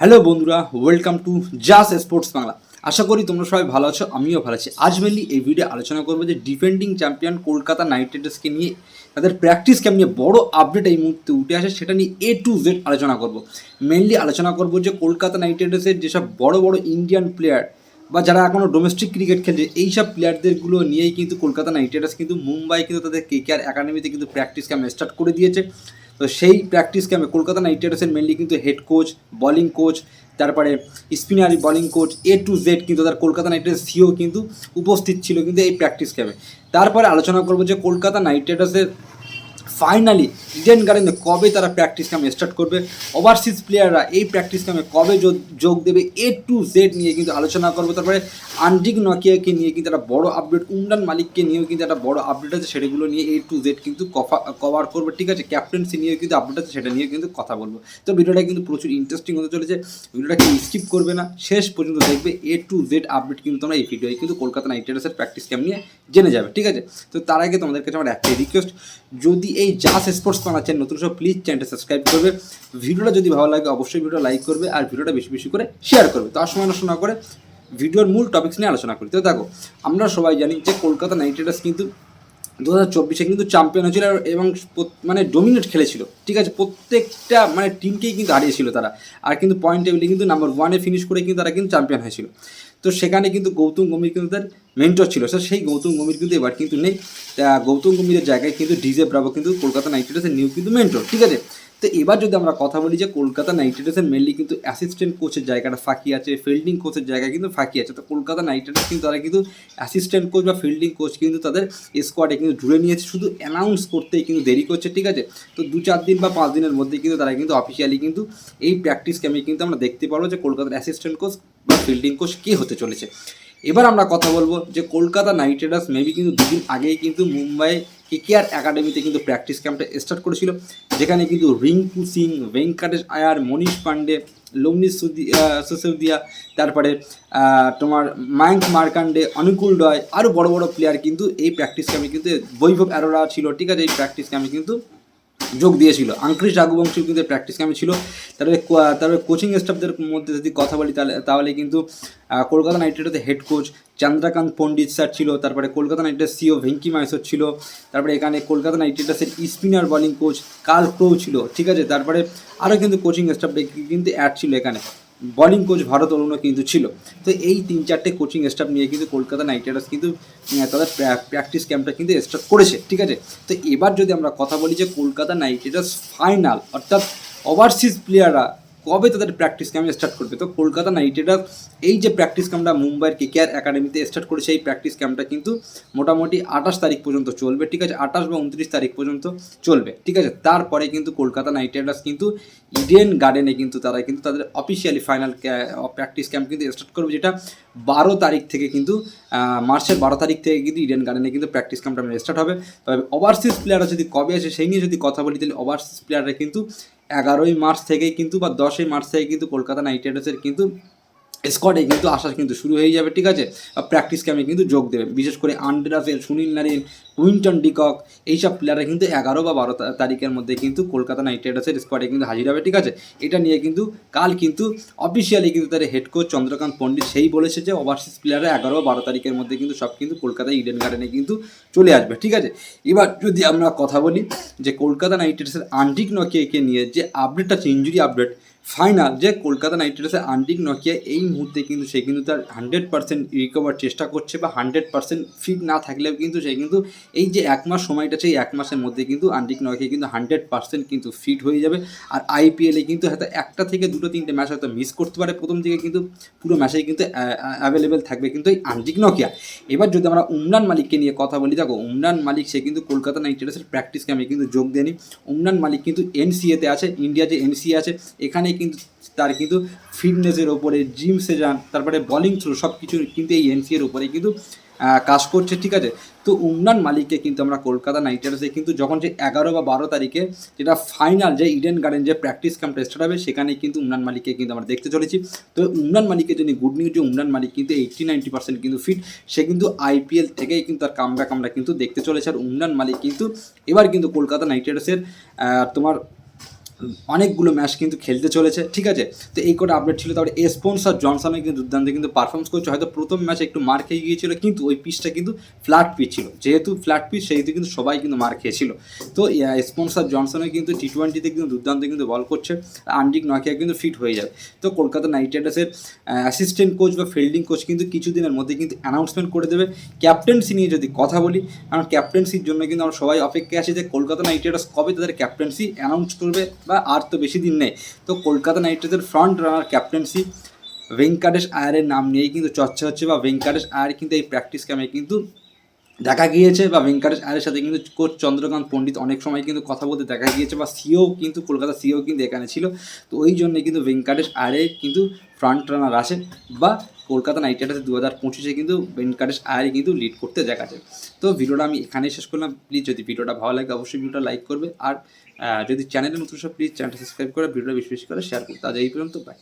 Hello বন্ধুরা welcome to জাস sports Bangla আশা করি তোমরা সবাই ভালো আছো, আমিও ভালো আছি। আজ মেনলি এই ভিডিও আলোচনা করব যে ডিফেন্ডিং চ্যাম্পিয়ন কলকাতা নাইট রাইডার্সকে নিয়ে, তাদের প্র্যাকটিস ক্যাম্প নিয়ে বড় আপডেট এই মুহূর্তে উঠে আসে, সেটা নিয়ে এ টু জেড আলোচনা করব। মেনলি আলোচনা করব যে কলকাতা নাইট রাইডার্সের যেসব বড় বড় ইন্ডিয়ান প্লেয়ার বা যারা এখনও ডোমেস্টিক ক্রিকেট খেলছে এই সব প্লেয়ারদেরগুলো নিয়েই কিন্তু কলকাতা নাইট রাইডার্স কিন্তু, মুম্বাই কিন্তু তাদের কে কে আর একাডেমিতে কিন্তু প্র্যাকটিস ক্যাম্প স্টার্ট করে দিয়েছে। তো সেই প্র্যাকটিসকে আমি কলকাতা নাইট রাইডার্সের মেনলি কিন্তু হেড কোচ বলিং কোচ তারপরে spinner bowling coach A to Z কিন্তু তার কলকাতা নাইট রাইডার্স সিও কিন্তু উপস্থিত ছিল কিন্তু এই প্র্যাকটিস ক্যাম্পে তারপরে আলোচনা করব যে কলকাতা নাইট রাইডার্সের ফাইনালি ইডেন গার্ডেনে কবে তারা প্র্যাকটিস ক্যাম্প স্টার্ট করবে? ওভারসিজ প্লেয়াররা এই প্র্যাকটিস ক্যাম্পে কবে যোগ- দেবে? এ টু জেড নিয়ে কিন্তু আলোচনা করব। তারপরে আন্ডিক নকিয়াকে নিয়ে কিন্তু একটা বড় আপডেট উমরান মালিককে নিয়েও কিন্তু একটা বড় আপডেট আছে, সেগুলো নিয়ে এ টু জেড কিন্তু কভার করব। ঠিক আছে ক্যাপ্টেন্সি নিয়েও কিন্তু আপডেট আছে, সেটা নিয়ে কিন্তু কথা বলব। তো ভিডিওটা কিন্তু প্রচুর ইন্টারেস্টিং হতে চলেছে। ভিডিওটাকে স্কিপ করবে না। শেষ পর্যন্ত দেখবে এ টু জেড আপডেট কিন্তু তোমরা এই ভিডিওয় কিন্তু কলকাতা নাইট রাইডার্সের প্র্যাকটিস ক্যাম্প নিয়ে জেনে যাবে। ঠিক আছে? তো তার আগে তোমাদের কাছে আমার একটাই রিকোয়েস্ট যদি এই জাস স্পোর্টস বানাচ্ছেন নতুন সব প্লিজ চ্যানেলটা সাবস্ক্রাইব করবে। ভিডিওটা যদি ভালো লাগে, অবশ্যই ভিডিও লাইক করবে আর ভিডিওটা বেশি বেশি করে শেয়ার করবে। তার সময় নষ্ট না করে, ভিডিওর মূল টপিক্স নিয়ে আলোচনা করি। তো দেখো, আমরা সবাই জানি যে কলকাতা নাইট রাইডার্স কিন্তু দু হাজার চব্বিশে কিন্তু চ্যাম্পিয়ন হয়েছিল এবং মানে ডোমিনেট খেলেছিল। ঠিক আছে, প্রত্যেকটা মানে টিমকেই কিন্তু হারিয়েছিল তারা। আর কিন্তু পয়েন্ট টেবিলে কিন্তু নাম্বার ওয়ানে ফিনিশ করে কিন্তু তারা কিন্তু চ্যাম্পিয়ন হয়েছিল। তো সেখানে কিন্তু গৌতম গম্ভীর কিন্তু তার মেন্টর ছিল। স্যার সেই গৌতম গম্ভীর কিন্তু এবার কিন্তু নেই। গৌতম গম্ভীরের জায়গায় কিন্তু ডিজে ব্রাভো কিন্তু কলকাতা নাইট রাইডার্সের নিউ কিন্তু মেন্টর ঠিক আছে? তো এবার যদি আমরা কথা বলি যে কলকাতা নাইট রাইডার্সের মেনলি কিন্তু অ্যাসিস্ট্যান্ট কোচের জায়গাটা ফাঁকি আছে ফিল্ডিং কোচের জায়গা কিন্তু ফাঁকি আছে। তো কলকাতা নাইট রাইডার্স কিন্তু তারা কিন্তু অ্যাসিস্ট্যান্ট কোচ বা ফিল্ডিং কোচ কিন্তু তাদের স্কোয়াডে কিন্তু জুড়ে নিয়েছে। শুধু অ্যানাউন্স করতেই কিন্তু দেরি করছে, ঠিক আছে? তো দু চার দিন বা পাঁচ দিনের মধ্যে কিন্তু তারা কিন্তু অফিসিয়ালি কিন্তু এই প্র্যাকটিস ক্যাম্পে কিন্তু আমরা দেখতে পারব যে কলকাতার অ্যাসিস্ট্যান্ট কোচ বা ফিল্ডিং কোচ কে হতে চলেছে। এবার আমরা কথা বলব যে কলকাতা নাইট রাইডার্স মেবি কিন্তু দুদিন আগেই কিন্তু মুম্বাই কেকেআর একাডেমিতে কিন্তু প্র্যাকটিস ক্যাম্পটা স্টার্ট করেছিল, যেখানে কিন্তু রিঙ্কু সিং, ভেঙ্কটেশ আয়ার, মনীষ পান্ডে লমনি সুসুদিয়া, তারপরে তোমার মায়াঙ্ক মার্কান্ডে অনুকূল রয় আরও বড় বড় প্লেয়ার কিন্তু এই প্র্যাকটিস ক্যাম্পে কিন্তু, বৈভব অ্যারোরা ছিল, ঠিক আছে, এই প্র্যাকটিস ক্যাম্পে কিন্তু যোগ দিয়েছিল। আঙ্কৃশ রাঘুবংশী কিন্তু প্র্যাকটিস ক্যাম্পে ছিল। তারপরে তারপরে কোচিং স্টাফদের মধ্যে যদি কথা বলি, তাহলে তাহলে কিন্তু কলকাতা নাইট রাইডার্সের head coach Chandrakant Pandit sir ছিল। তারপরে Kolkata knight riders CEO Venky Mysore ছিল। তারপরে এখানে কলকাতা নাইট রাইডার্সের spinner bowling coach Carl Crowe ছিল। ঠিক আছে? তারপরে আরও কিন্তু কোচিং স্টাফ কিন্তু অ্যাড ছিল এখানে। বোলিং কোচ ভারত অরুণও কিন্তু ছিল। তো এই তিন চারটে কোচিং স্টাফ নিয়ে কিন্তু কলকাতা নাইট রাইডার্স কিন্তু তাদের প্র্যাকটিস ক্যাম্পটা কিন্তু স্টার্ট করেছে, ঠিক আছে? তো এবার যদি আমরা কথা বলি যে কলকাতা নাইট রাইডার্স ফাইনাল অর্থাৎ ওভারসিজ প্লেয়াররা কবে তাদের প্র্যাকটিস ক্যাম্প স্টার্ট করবে? তো কলকাতা নাইট রাইডার্স এই যে প্র্যাকটিস ক্যাম্পটা মুম্বাইয়ের কেকেআর একাডেমিতে স্টার্ট করেছে, এই প্র্যাকটিস ক্যাম্পটা কিন্তু মোটামুটি আঠাশ তারিখ পর্যন্ত চলবে, ঠিক আছে? আঠাশ বা উনত্রিশ তারিখ পর্যন্ত চলবে, ঠিক আছে? তারপরে কিন্তু কলকাতা নাইট রাইডার্স কিন্তু ইডেন গার্ডেনে কিন্তু তারা কিন্তু তাদের অফিসিয়ালি ফাইনাল প্র্যাকটিস ক্যাম্প কিন্তু স্টার্ট করবে, যেটা বারো তারিখ থেকে কিন্তু মার্চের বারো তারিখ থেকে কিন্তু ইডেন গার্ডেনে কিন্তু প্র্যাকটিস ক্যাম্পটা স্টার্ট হবে। তবে ওভারসিজ প্লেয়াররা যদি কবে আসে, সেই নিয়ে যদি কথা বলি, তাহলে ওভারসিজ প্লেয়াররা কিন্তু এগারোই মার্চ থেকেই কিন্তু বা দশই মার্চ থেকে কিন্তু কলকাতা নাইট রাইডার্সের কিন্তু স্কোয়াডে কিন্তু আসা কিন্তু শুরু হয়ে যাবে, ঠিক আছে? প্র্যাকটিস ক্যাম্পে কিন্তু যোগ দেবে। বিশেষ করে Andre Russell Sunil Narine, Quinton de Kock, এইসব প্লেয়াররা কিন্তু এগারো বা বারো তারিখের মধ্যে কিন্তু কলকাতা নাইট রাইডার্সের স্কোয়াডে কিন্তু হাজির হবে, ঠিক আছে? এটা নিয়ে কিন্তু কাল কিন্তু অফিসিয়ালি কিন্তু তার হেড কোচ চন্দ্রকান্ত পণ্ডিত সেই বলেছে যে ওভারসিজ প্লেয়াররা এগারো বারো তারিখের মধ্যে কিন্তু সব কিন্তু কলকাতায় ইডেন গার্ডেনে কিন্তু চলে আসবে, ঠিক আছে? এবার যদি আমরা কথা বলি যে কলকাতা নাইট রাইডার্সের আন্টিক নকিয়াকে নিয়ে যে আপডেটটা আছে ইঞ্জুরি আপডেট ফাইনাল যে কলকাতা নাইট রাইডার্সের আন্টিক নকিয়া, এই মুহূর্তে কিন্তু সে কিন্তু তার হান্ড্রেড পার্সেন্ট রিকভার চেষ্টা করছে বা হান্ড্রেড পার্সেন্ট ফিট না থাকলেও কিন্তু সে কিন্তু এই যে এক মাস সময়টা সেই এক মাসের মধ্যে কিন্তু আন্ডিক নকিয়া কিন্তু হান্ড্রেড পার্সেন্ট কিন্তু ফিট হয়ে যাবে। আর আইপিএলে কিন্তু হয়তো একটা থেকে দুটো তিনটে ম্যাচ হয়তো মিস করতে পারে। প্রথম দিকে কিন্তু পুরো ম্যাচেই কিন্তু অ্যাভেলেবেল থাকবে কিন্তু এই আন্টিক নকিয়া। এবার যদি আমরা উমরান মালিককে নিয়ে কথা বলি, দেখো উমরান মালিক সে কিন্তু কলকাতা নাইট রাইডার্সের প্র্যাকটিস ক্যাম্পে কিন্তু যোগ দেয়নি। উমরান মালিক কিন্তু এনসিএতে আছে ইন্ডিয়া যে এনসিএ আছে, এখানে কিন্তু তার কিন্তু ফিটনেসের ওপরে জিম সেজান তারপরে বলিং থ্রো সব কিছু কিন্তু এই এনসিএর ওপরে কিন্তু কাজ করছে, ঠিক আছে? তো উমরান মালিককে কিন্তু আমরা কলকাতা নাইট রাইডার্সে কিন্তু যখন যে এগারো বা বারো তারিখে যেটা ফাইনাল যে ইডেন গার্ডেন যে প্র্যাকটিস ক্যাম্প স্টার্ট হবে, সেখানে কিন্তু উমরান মালিককে কিন্তু আমরা দেখতে চলেছি। তো উমরান মালিকের জন্য গুড নিউজ যে উমরান মালিক কিন্তু এইটটি নাইনটি পার্সেন্ট কিন্তু ফিট সে কিন্তু আইপিএল থেকেই কিন্তু তার কামব্যাক আমরা কিন্তু দেখতে চলেছি। আর উমরান মালিক কিন্তু এবার কিন্তু কলকাতা নাইট রাইডার্সের তোমার অনেকগুলো ম্যাচ কিন্তু খেলতে চলেছে, ঠিক আছে? তো এই কটা আপডেট ছিল, তারপরে এসপন্স আর জনসনে কিন্তু দুর্দান্ত কিন্তু পারফরমেন্স করছে। হয়তো প্রথম ম্যাচে একটু মার খেয়ে গিয়েছিল, কিন্তু ওই পিচটা কিন্তু ফ্ল্যাট পিচ ছিল। যেহেতু ফ্ল্যাট পিচ সেহেতু কিন্তু সবাই কিন্তু মার খেয়েছিল। তো এসপন্স আর জনসনে কিন্তু টি টোয়েন্টিতে কিন্তু দুর্দান্ত কিন্তু বল করছে আন্ডিক নকিয়া কিন্তু ফিট হয়ে যাবে। তো কলকাতা নাইট রাইডার্সের অ্যাসিস্ট্যান্ট কোচ বা ফিল্ডিং কোচ কিন্তু কিছুদিনের মধ্যে কিন্তু অ্যানাউন্সমেন্ট করে দেবে। ক্যাপ্টেন্সি নিয়ে যদি কথা বলি, কারণ ক্যাপ্টেন্সির জন্য কিন্তু আমরা সবাই অপেক্ষায় আছি যে কলকাতা নাইট রাইডার্স কবে তাদের ক্যাপ্টেন্সি অ্যানাউন্স করবে বা আর তো বেশি দিন নেই। তো কলকাতা নাইট রাইডার্সের ফ্রন্ট রানার ক্যাপ্টেন্সি ভেঙ্কাটেশ আয়ারের নাম নিয়েই কিন্তু চর্চা হচ্ছে বা ভেঙ্কাটেশ আয়ার কিন্তু এই প্র্যাকটিস ক্যাম্পে কিন্তু দেখা গিয়েছে বা ভেঙ্কাটেশ আয়ারের সাথে কিন্তু কোচ চন্দ্রকান্ত পণ্ডিত অনেক সময় কিন্তু কথা বলতে দেখা গিয়েছে বা সিও কিন্তু কলকাতা সিও কিন্তু এখানে ছিল। তো ওই জন্যে কিন্তু ভেঙ্কাটেশ আয়ারে কিন্তু ফ্রন্ট রানার আসে বা কলকাতা নাইট রাইডার্স দু হাজার পঁচিশে কিন্তু ভেঙ্কাটেশ আয়ারে কিন্তু লিড করতে দেখা যায়। তো ভিডিওটা আমি এখানেই শেষ করলাম। প্লিজ যদি ভিডিওটা ভালো লাগে, অবশ্যই ভিডিওটা লাইক করবে। আর যদি চ্যানেলের নতুন সব প্লিজ চ্যানেলটা সাবস্ক্রাইব করে ভিডিওটা বেশি বেশি করে শেয়ার করতে। আজ এই পর্যন্ত বাই